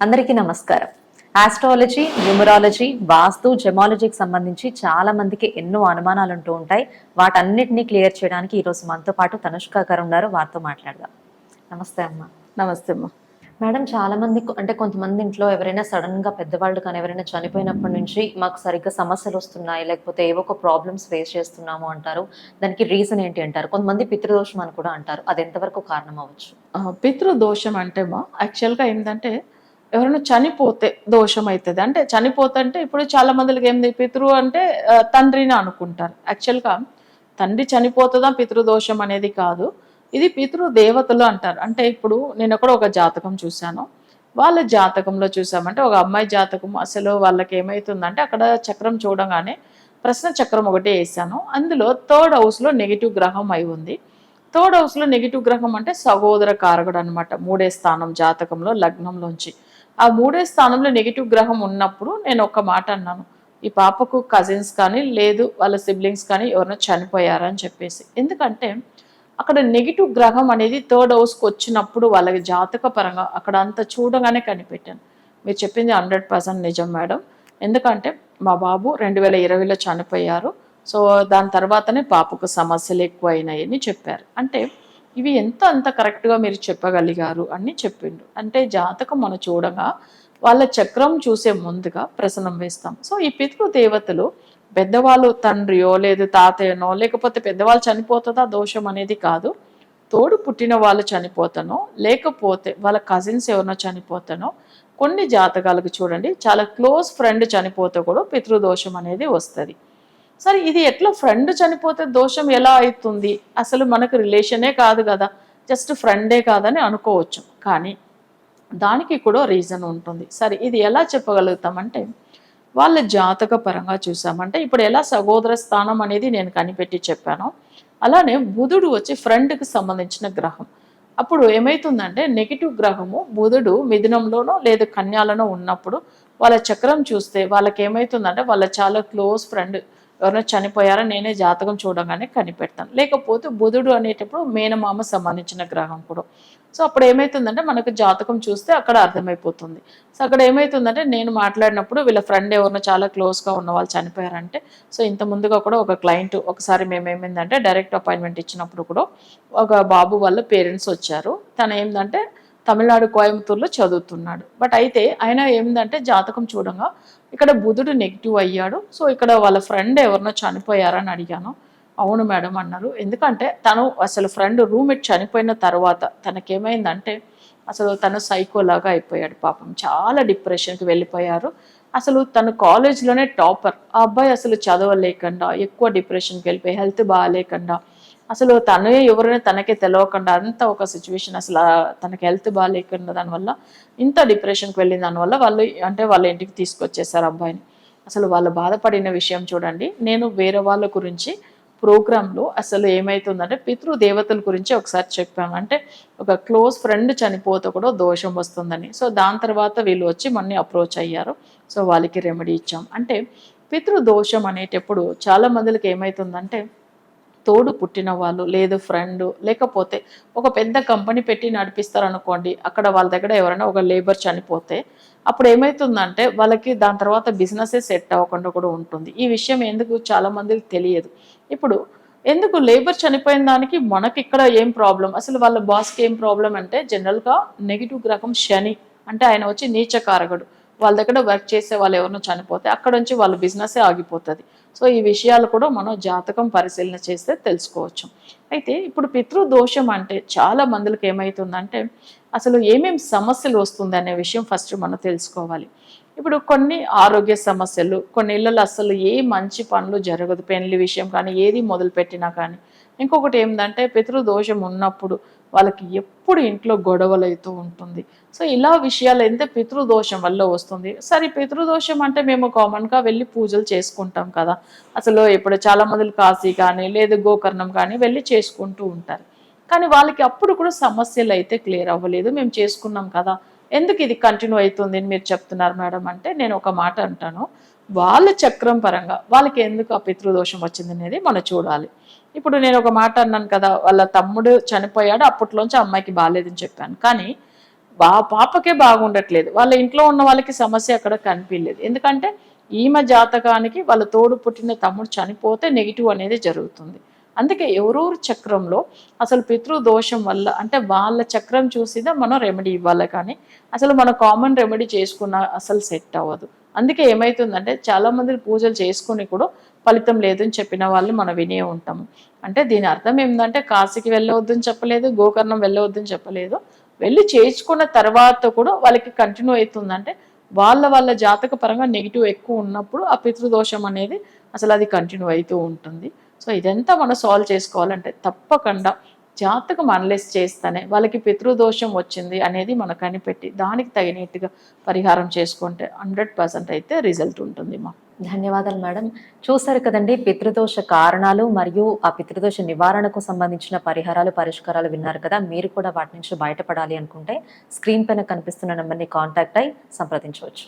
అందరికీ నమస్కారం. Astrology numerology వాస్తు జెమాలజీకి సంబంధించి చాలా మందికి ఎన్నో అనుమానాలు ఉంటూ ఉంటాయి. వాటన్నిటిని క్లియర్ చేయడానికి ఈరోజు మనతో పాటు తనుష్క గారు ఉన్నారు. వారితో మాట్లాడదాం. నమస్తే అమ్మ. నమస్తే అమ్మా. మేడం చాలా మంది అంటే కొంతమంది ఇంట్లో ఎవరైనా సడన్గా పెద్దవాళ్ళు కానీ ఎవరైనా చనిపోయినప్పటి నుంచి మాకు సరిగ్గా సమస్యలు వస్తున్నాయి. లేకపోతే ఏవో ఒక ప్రాబ్లమ్స్ ఫేస్ చేస్తున్నాము అంటారు. దానికి రీజన్ ఏంటి అంటారు? కొంతమంది పితృదోషం అని కూడా అంటారు. అది ఎంతవరకు కారణం అవ్వచ్చు? పితృదోషం అంటే మా యాక్చువల్గా ఏంటంటే ఎవరైనా చనిపోతే దోషం అవుతుంది అంటే చనిపోతే అంటే ఇప్పుడు చాలా మందికి ఏంది? పితృ అంటే తండ్రిని అనుకుంటారు. యాక్చువల్గా తండ్రి చనిపోతుందా పితృదోషం అనేది కాదు. ఇది పితృ దేవతలు అంటారు. అంటే ఇప్పుడు నేను ఎక్కడ ఒక జాతకం చూశాను. వాళ్ళ జాతకంలో చూసామంటే ఒక అమ్మాయి జాతకం అసలు వాళ్ళకి ఏమవుతుందంటే అక్కడ చక్రం చూడగానే ప్రశ్న చక్రం ఒకటే వేసాను. అందులో థర్డ్ హౌస్లో నెగిటివ్ గ్రహం అయి ఉంది. థర్డ్ హౌస్లో నెగిటివ్ గ్రహం అంటే సహోదర కారకుడు అనమాట మూడే స్థానం జాతకంలో లగ్నంలోంచి. ఆ మూడే స్థానంలో నెగిటివ్ గ్రహం ఉన్నప్పుడు నేను ఒక మాట అన్నాను. ఈ పాపకు కజిన్స్ కానీ లేదు వాళ్ళ సిబ్లింగ్స్ కానీ ఎవరైనా చనిపోయారని చెప్పేసి. ఎందుకంటే అక్కడ నెగిటివ్ గ్రహం అనేది థర్డ్ హౌస్కి వచ్చినప్పుడు వాళ్ళకి జాతక పరంగా అక్కడ అంత చూడగానే కనిపెట్టాను. మీరు చెప్పింది హండ్రెడ్ పర్సెంట్ నిజం మేడం. ఎందుకంటే మా బాబు రెండు వేల ఇరవైలో చనిపోయారు. సో దాని తర్వాతనే పాపకు సమస్యలు ఎక్కువ అయినాయని చెప్పారు. అంటే ఇవి ఎంత అంత కరెక్ట్గా మీరు చెప్పగలిగారు అని చెప్పిండు. అంటే జాతకం మనం చూడగా వాళ్ళ చక్రం చూసే ముందుగా ప్రసనం వేస్తాం. సో ఈ పితృ దేవతలు పెద్దవాళ్ళు తండ్రియో లేదు తాతయ్యనో లేకపోతే పెద్దవాళ్ళు చనిపోతుందా దోషం అనేది కాదు. తోడు పుట్టిన వాళ్ళు చనిపోతానో లేకపోతే వాళ్ళ కజిన్స్ ఎవరినో చనిపోతానో కొన్ని జాతకాలకు చూడండి. చాలా క్లోజ్ ఫ్రెండ్ చనిపోతే కూడా పితృదోషం అనేది వస్తుంది. సరే ఇది ఎట్లా ఫ్రెండ్ చనిపోతే దోషం ఎలా అవుతుంది? అసలు మనకు రిలేషనే కాదు కదా. జస్ట్ ఫ్రెండే కాదని అనుకోవచ్చు. కానీ దానికి కూడా రీజన్ ఉంటుంది. సరే ఇది ఎలా చెప్పగలుగుతామంటే వాళ్ళ జాతక పరంగా చూసామంటే ఇప్పుడు ఎలా సహోదర స్థానం అనేది నేను కనిపెట్టి చెప్పాను. అలానే బుధుడు వచ్చి ఫ్రెండ్కి సంబంధించిన గ్రహం. అప్పుడు ఏమవుతుందంటే నెగిటివ్ గ్రహము బుధుడు మిథునంలోనో లేదా కన్యాలనో ఉన్నప్పుడు వాళ్ళ చక్రం చూస్తే వాళ్ళకి ఏమవుతుందంటే వాళ్ళ చాలా క్లోజ్ ఫ్రెండ్ ఎవరైనా చనిపోయారా నేనే జాతకం చూడగానే కనిపెడతాను. లేకపోతే బుధుడు అనేటప్పుడు మేనమామ సంబంధించిన గ్రహం కూడా. సో అప్పుడు ఏమవుతుందంటే మనకు జాతకం చూస్తే అక్కడ అర్థమైపోతుంది. సో అక్కడ ఏమవుతుందంటే నేను మాట్లాడినప్పుడు వీళ్ళ ఫ్రెండ్ ఎవరినో చాలా క్లోజ్గా ఉన్న వాళ్ళు చనిపోయారంటే సో ఇంత ముందుగా కూడా ఒక క్లయింట్ ఒకసారి మేము ఏమైందంటే డైరెక్ట్ అపాయింట్మెంట్ ఇచ్చినప్పుడు కూడా ఒక బాబు వాళ్ళ పేరెంట్స్ వచ్చారు. తను ఏంటంటే తమిళనాడు కోయంబత్తూరులో చదువుతున్నాడు. బట్ అయితే ఆయన ఏంటంటే జాతకం చూడంగా ఇక్కడ బుధుడు నెగిటివ్ అయ్యాడు. సో ఇక్కడ వాళ్ళ ఫ్రెండ్ ఎవరినో చనిపోయారని అడిగాను. అవును మేడం అన్నారు. ఎందుకంటే తను అసలు ఫ్రెండ్ రూమ్మేట్ చనిపోయిన తర్వాత తనకేమైందంటే అసలు తను సైకోలాగా అయిపోయాడు పాపం. చాలా డిప్రెషన్కి వెళ్ళిపోయారు. అసలు తను కాలేజ్లోనే టాపర్ ఆ అబ్బాయి అసలు చదవలేకుండా ఎక్కువ డిప్రెషన్కి వెళ్ళిపోయి హెల్త్ బాగాలేకుండా అసలు తనే ఎవరైనా తనకే తెలియకుండా అంత ఒక సిచ్యువేషన్ అసలు తనకి హెల్త్ బాగాలేకుండా దానివల్ల ఇంత డిప్రెషన్కి వెళ్ళిన దానివల్ల వాళ్ళు అంటే వాళ్ళ ఇంటికి తీసుకొచ్చేసారు అబ్బాయిని. అసలు వాళ్ళు బాధపడిన విషయం చూడండి. నేను వేరే వాళ్ళ గురించి ప్రోగ్రాంలో అసలు ఏమవుతుందంటే పితృ దేవతల గురించి ఒకసారి చెప్పాము అంటే ఒక క్లోజ్ ఫ్రెండ్ చనిపోతే కూడా దోషం వస్తుందని. సో దాని తర్వాత వీళ్ళు వచ్చి మొన్న అప్రోచ్ అయ్యారు. సో వాళ్ళకి రెమెడీ ఇచ్చాం. అంటే పితృ దోషం అనేటప్పుడు చాలా మందికి ఏమవుతుందంటే తోడు పుట్టిన వాళ్ళు లేదు ఫ్రెండ్ లేకపోతే ఒక పెద్ద కంపెనీ పెట్టి నడిపిస్తారు అనుకోండి అక్కడ వాళ్ళ దగ్గర ఎవరైనా ఒక లేబర్ చనిపోతే అప్పుడు ఏమవుతుందంటే వాళ్ళకి దాని తర్వాత బిజినెసే సెట్ అవ్వకుండా కూడా ఉంటుంది. ఈ విషయం ఎందుకు చాలా మందికి తెలియదు. ఇప్పుడు ఎందుకు లేబర్ చనిపోయిన దానికి మనకి ఇక్కడ ఏం ప్రాబ్లం అసలు వాళ్ళ బాస్కి ఏం ప్రాబ్లం అంటే జనరల్గా నెగిటివ్ గ్రహం శని అంటే ఆయన వచ్చి నీచకారకుడు. వాళ్ళ దగ్గర వర్క్ చేసే వాళ్ళు ఎవరినో చనిపోతే అక్కడ నుంచి వాళ్ళ బిజినెసే ఆగిపోతుంది. సో ఈ విషయాలు కూడా మనం జాతకం పరిశీలన చేస్తే తెలుసుకోవచ్చు. అయితే ఇప్పుడు పితృదోషం అంటే చాలా మందులకు ఏమవుతుందంటే అసలు ఏమేమి సమస్యలు వస్తుంది అనే విషయం ఫస్ట్ మనం తెలుసుకోవాలి. ఇప్పుడు కొన్ని ఆరోగ్య సమస్యలు కొన్ని ఇళ్ళలో అసలు ఏ మంచి పనులు జరగదు. పెళ్ళి విషయం కానీ ఏది మొదలుపెట్టినా కానీ ఇంకొకటి ఏంటంటే పితృదోషం ఉన్నప్పుడు వాళ్ళకి ఎప్పుడు ఇంట్లో గొడవలు అవుతూ ఉంటుంది. సో ఇలా విషయాలు అయితే పితృదోషం వల్ల వస్తుంది. సరే పితృదోషం అంటే మేము కామన్గా వెళ్ళి పూజలు చేసుకుంటాం కదా. అసలు ఇప్పుడు చాలా మంది కాశీ కానీ లేదు గోకర్ణం కానీ వెళ్ళి చేసుకుంటూ ఉంటారు. కానీ వాళ్ళకి అప్పుడు కూడా సమస్యలు అయితే క్లియర్ అవ్వలేదు. మేము చేసుకున్నాం కదా. ఎందుకు ఇది కంటిన్యూ అవుతుంది అని మీరు చెప్తున్నారు మేడం అంటే నేను ఒక మాట అంటాను. వాళ్ళ చక్రం పరంగా వాళ్ళకి ఎందుకు ఆ పితృదోషం వచ్చింది అనేది మనం చూడాలి. ఇప్పుడు నేను ఒక మాట అన్నాను కదా వాళ్ళ తమ్ముడు చనిపోయాడు అప్పట్లోంచి అమ్మాయికి బాగాలేదని చెప్పాను. కానీ బా పాపకే బాగుండట్లేదు. వాళ్ళ ఇంట్లో ఉన్న వాళ్ళకి సమస్య అక్కడ కనిపించలేదు. ఎందుకంటే ఈమె జాతకానికి వాళ్ళ తోడు పుట్టిన తమ్ముడు చనిపోతే నెగిటివ్ అనేది జరుగుతుంది. అందుకే ఎవరూరు చక్రంలో అసలు పితృదోషం వల్ల అంటే వాళ్ళ చక్రం చూసిదా మనం రెమెడీ ఇవ్వాలి కానీ అసలు మనం కామన్ రెమెడీ చేసుకున్న అసలు సెట్ అవ్వదు. అందుకే ఏమవుతుందంటే చాలామంది పూజలు చేసుకుని కూడా ఫలితం లేదని చెప్పిన వాళ్ళు మనం వినే ఉంటాము. అంటే దీని అర్థం ఏంటంటే కాశీకి వెళ్ళవద్దని చెప్పలేదు గోకర్ణం వెళ్ళవద్దని చెప్పలేదు. వెళ్ళి చేయించుకున్న తర్వాత కూడా వాళ్ళకి కంటిన్యూ అవుతుందంటే వాళ్ళ వాళ్ళ జాతక పరంగా నెగిటివ్ ఎక్కువ ఉన్నప్పుడు ఆ పితృదోషం అనేది అసలు అది కంటిన్యూ అవుతూ ఉంటుంది. సో ఇదంతా మనం సాల్వ్ చేసుకోవాలంటే తప్పకుండా జాతకం అనలైజ్ చేస్తేనే వాళ్ళకి పితృదోషం వచ్చింది అనేది మనం కనిపెట్టి దానికి తగినట్టుగా పరిహారం చేసుకుంటే హండ్రెడ్ పర్సెంట్ అయితే రిజల్ట్ ఉంటుంది మాకు. ధన్యవాదాలు మేడం. చూసారు కదండి పితృదోష కారణాలు మరియు ఆ పితృదోష నివారణకు సంబంధించిన పరిహారాలు పరిష్కారాలు విన్నారు కదా. మీరు కూడా వాటి నుంచి బయటపడాలి అనుకుంటే స్క్రీన్ పైన కనిపిస్తున్న నెంబర్ని కాంటాక్ట్ అయి సంప్రదించవచ్చు.